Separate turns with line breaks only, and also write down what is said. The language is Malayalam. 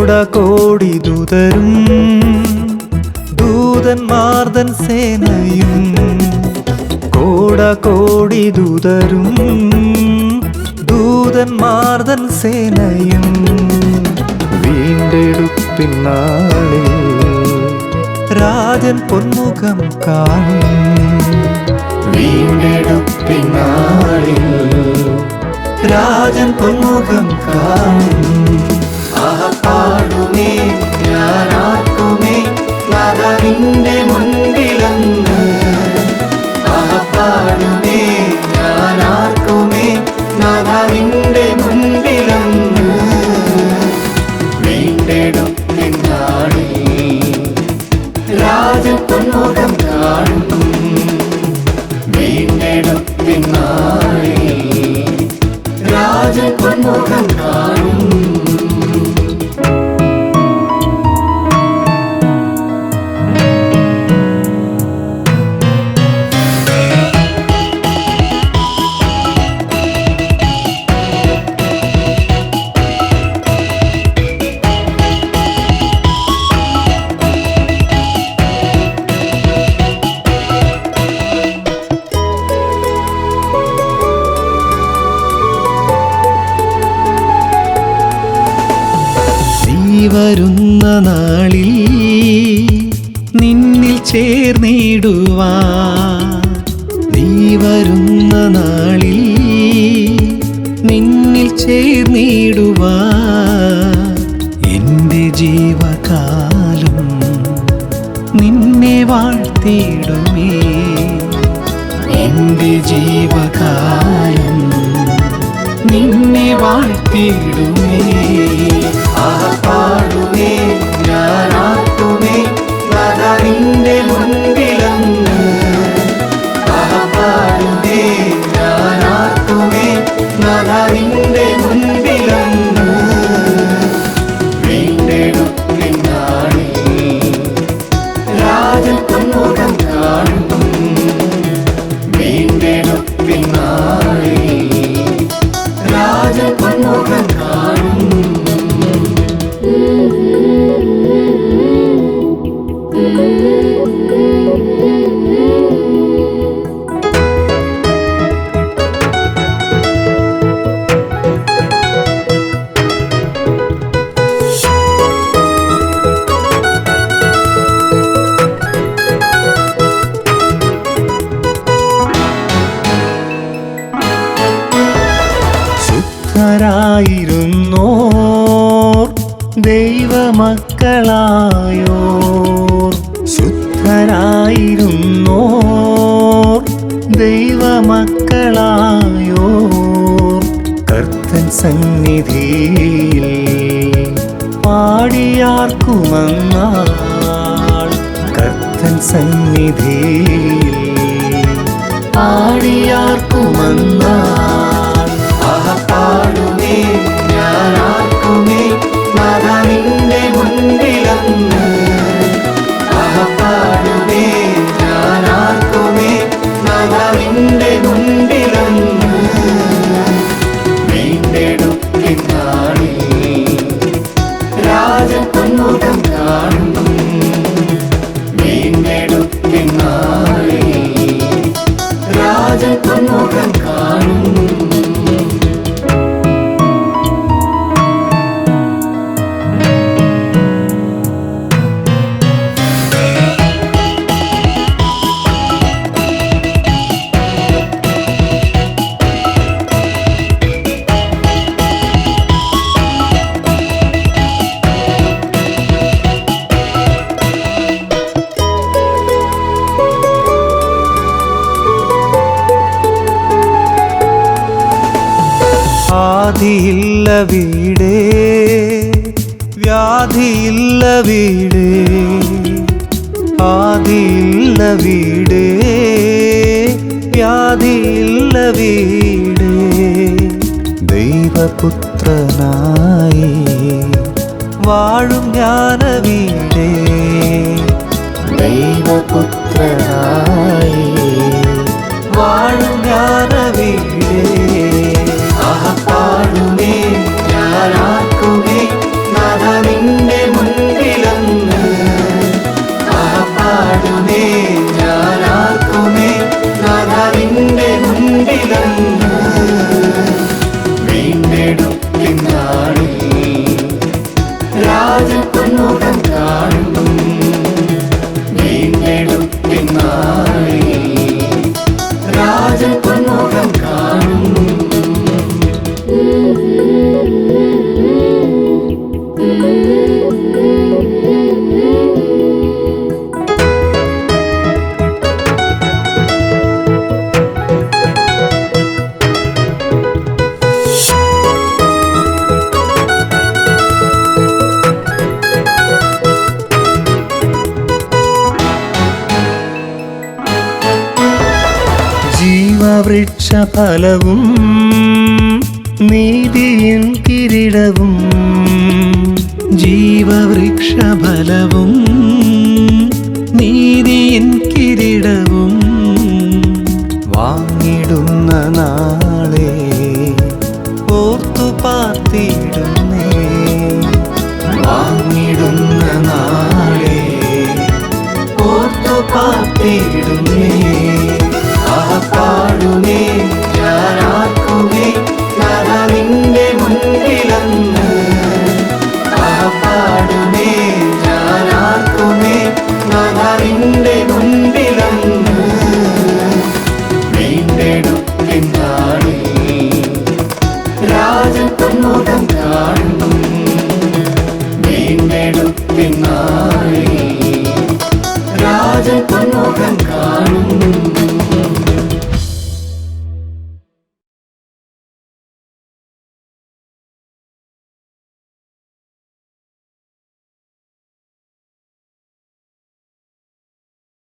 ദൂതരും ദൂതന്മാർദൻ സേനയും കോട കോടി ദൂതരും ദൂതന്മാർദൻ സേനയും വീണ്ടെടുപ്പിന്നാളിൽ രാജൻ പൊന്മുഖം കാണും. വീണ്ടെടുപ്പിന്നാളിൽ രാജൻ പൊന്മുഖം കാണും. രാജൻ പൊന്മുഖം കാണും വരുന്ന നാളിൽ നിന്നിൽ ചേർന്നിടുവാ നീ വരുന്ന നാളിൽ നിന്നിൽ ചേർന്നിടുവാ എന്റെ ജീവകാലം നിന്നെ വാഴ്ത്തിയിടുമേ. എന്റെ ജീവകാലം നിന്നെ വാഴ്ത്തിയിടുമേ. ശുദ്ധരായിരുന്നോർ ദൈവമക്കളായോർ. ശുദ്ധരായിരുന്നോർ ദൈവമക്കളായോർ. കർത്തൻ സന്നിധിയിൽ പാടിയാർക്കുമെന്നാൾ. കർത്തൻ സന്നിധിയിൽ പാടിയാർക്കുമന്നാൾ. ആദിയില്ല വീടേ വ്യാധിയില്ല വീടേ ആദിയില്ല വീടേ വ്യാധിയില്ല വീടേ. ദൈവപുത്രനായി വാഴും ജ്ഞാന വീടേ ദൈവപുത്രനായി വാഴും ജ്ഞാന ഫലവും നീതിയിൻ കിരീടവും
ജീവവൃക്ഷഫലവും നീതിയിൻ കിരീടവും
വാങ്ങിടുന്ന നാളേ